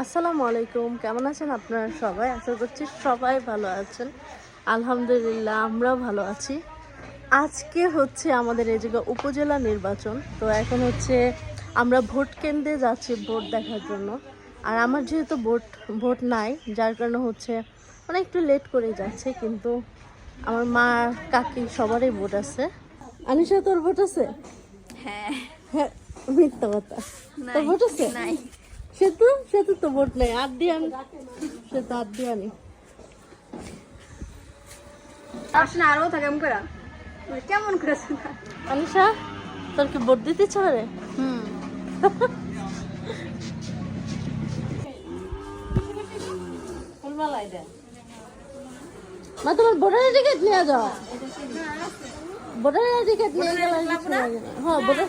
আসসালামু আলাইকুম কেমন আছেন আপনারা সবাই? আশা করছি সবাই ভালো আছেন। আলহামদুলিল্লাহ আমরাও ভালো আছি। আজকে হচ্ছে আমাদের এই জায়গা উপজেলা নির্বাচন। তো এখন হচ্ছে আমরা ভোট কেন্দ্রে যাচ্ছি ভোট দেখার জন্য। আর আমার যেহেতু ভোট ভোট নাই যার কারণে হচ্ছে মানে একটু লেট করে যাচ্ছে কিন্তু আমার মা কাকি সবারই ভোট আছে। আনিশা তোর ভোট আছে? হ্যাঁ। হ্যাঁ মিথ্যা কথা। তোর ভোট আছে? নাই। সে তো সে তো ভোট নেই আর দিয়ে আনি সে তো আর দিয়ে আনি আসলে আরও থাকে এমন করে? কেমন করেছে আনিশা তোর কি ভোট দিতে ইচ্ছা করে? হুম। মা তোমার ভোটার টিকিট নিয়ে যাও। ভোটার টিকিট নিয়ে না। হ্যাঁ ভোটার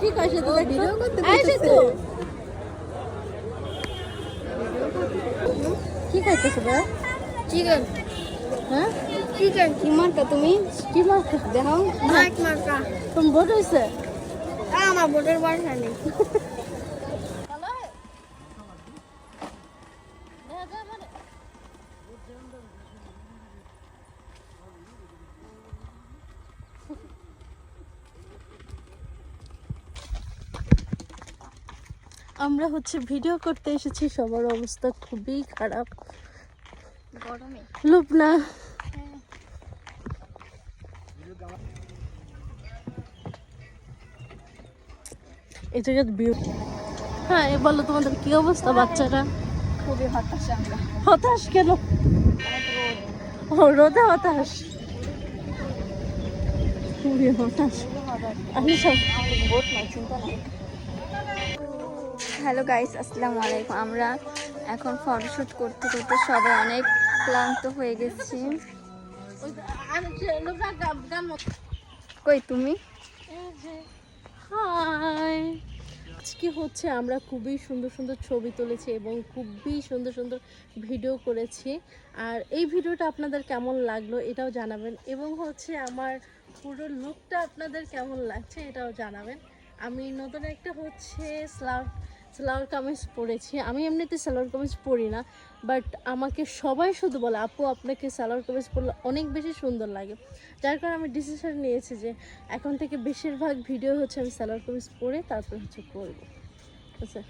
কি কইছে তো ভিডিও করতে আইছে তো। কি খাইতেছ ঠিক চিকেন হ্যাঁ? চিকেন কি মার্কা তুমি? কি মার্কা দেখো মাইক মার্কা তুমি ভোট হইছে আমার ভোটের বাসা নেই আমরা হচ্ছে ভিডিও করতে এসেছি। সবার অবস্থা খুবই খারাপ। গরমে? লুবনা এই জায়গায় ভিউ হ্যাঁ এ বলো তোমাদের কি অবস্থা বাচ্চারা? খুবই হতাশা আমরা। হতাশ কেন? ও রোদে হতাশ। খুবই হতাশ। আমি সব ভোট নাই চিন্তা নাই। হ্যালো গাইস, আসসালামু আলাইকুম। আমরা এখন ফটোশুট করতে করতে সবাই অনেক ক্লান্ত হয়ে গেছি। কই তুমি? আজকে হচ্ছে আমরা খুবই সুন্দর সুন্দর ছবি তুলেছি এবং খুবই সুন্দর সুন্দর ভিডিও করেছি। আর এই ভিডিওটা আপনাদের কেমন লাগল এটাও জানাবেন। এবং হচ্ছে আমার পুরো লুকটা আপনাদের কেমন লাগছে এটাও জানাবেন। আমি নতুন একটা হচ্ছে স্লার সালোয়ার কামিজ পরেছি। আমি এমনিতে সালোয়ার কামিজ পরি না বাট আমাকে সবাই শুধু বলে, আপু, আপনাকে সালোয়ার কামিজ পরলে অনেক বেশি সুন্দর লাগে। যার কারণে আমি ডিসিশন নিয়েছি যে, এখন থেকে বেশিরভাগ ভিডিও হচ্ছে আমি সালোয়ার কামিজ পরে, তারপর হচ্ছে করব আচ্ছা।